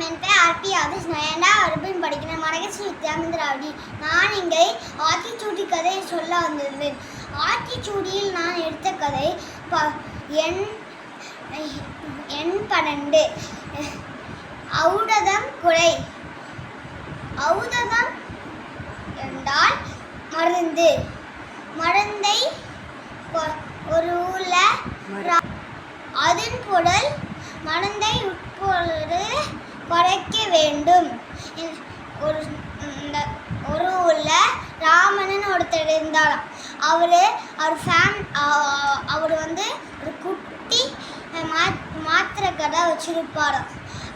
வணக்கம் என் பேர் ஆர்பி ஆதிஸ் நான் ஏண்டா படிக்கிறேன் மரகசி வித்யானந்தராவடி நான் இங்கே ஆத்திச்சூடி கதையை சொல்ல வந்துள்ளேன் ஆத்திச்சூடியில் நான் எடுத்த கதை ப எண் எண் பன்னெண்டு. ஔடதம் குறை. ஔடதம் என்றால் மருந்து. மருந்தை ஒரு ஊரில் அதன் பொருள் மருந்தை உட்பொழுது குறைக்க வேண்டும். ஒரு இந்த ஒரு ஊரில் ராமனன் ஒருத்தர் இருந்தாராம். அவர் அவர் ஃபேம் அவர் வந்து ஒரு குட்டி மா மாத்திரை கடை வச்சுருப்பாராம்.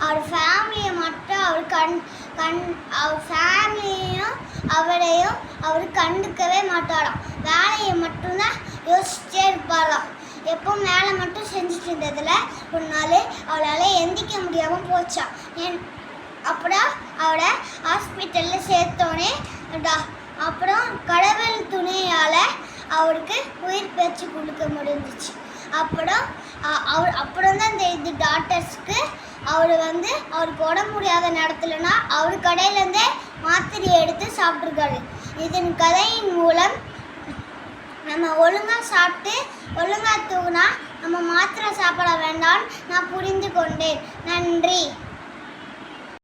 அவர் ஃபேமிலியை மட்டும் அவர் கண் கண் அவர் ஃபேமிலியையும் அவரையும் அவர் கண்டுக்கவே மாட்டாராம். வேலையை மட்டும்தான் யோசிச்சே இருப்பாராம். எப்போ வேலை மட்டும் செஞ்சுட்டு இருந்ததில் ஒரு அவளால் எந்திக்க முடியாமல் போச்சா. என் அப்புறம் அவளை ஹாஸ்பிட்டலில் சேர்த்தோன்னே டா- அப்புறம் கடவுள் துணையால் அவருக்கு உயிர் பேச்சு கொடுக்க முடிஞ்சிச்சு. அப்புறம் அவர் அப்புறம் தான் இது டாக்டர்ஸ்க்கு அவர் வந்து அவருக்கு உடம்பு முடியாத நடத்தலைன்னா அவர் கடையிலேருந்தே மாத்திரையை எடுத்து சாப்பிட்ருக்காரு இதன் கதையின் மூலம் நம்ம ஒழுங்காக சாப்பிட்டு ஒழுங்காக தூங்கினா நம்ம மாத்திரை சாப்பிட வேண்டாம். நான் புரிந்து கொண்டேன் நன்றி.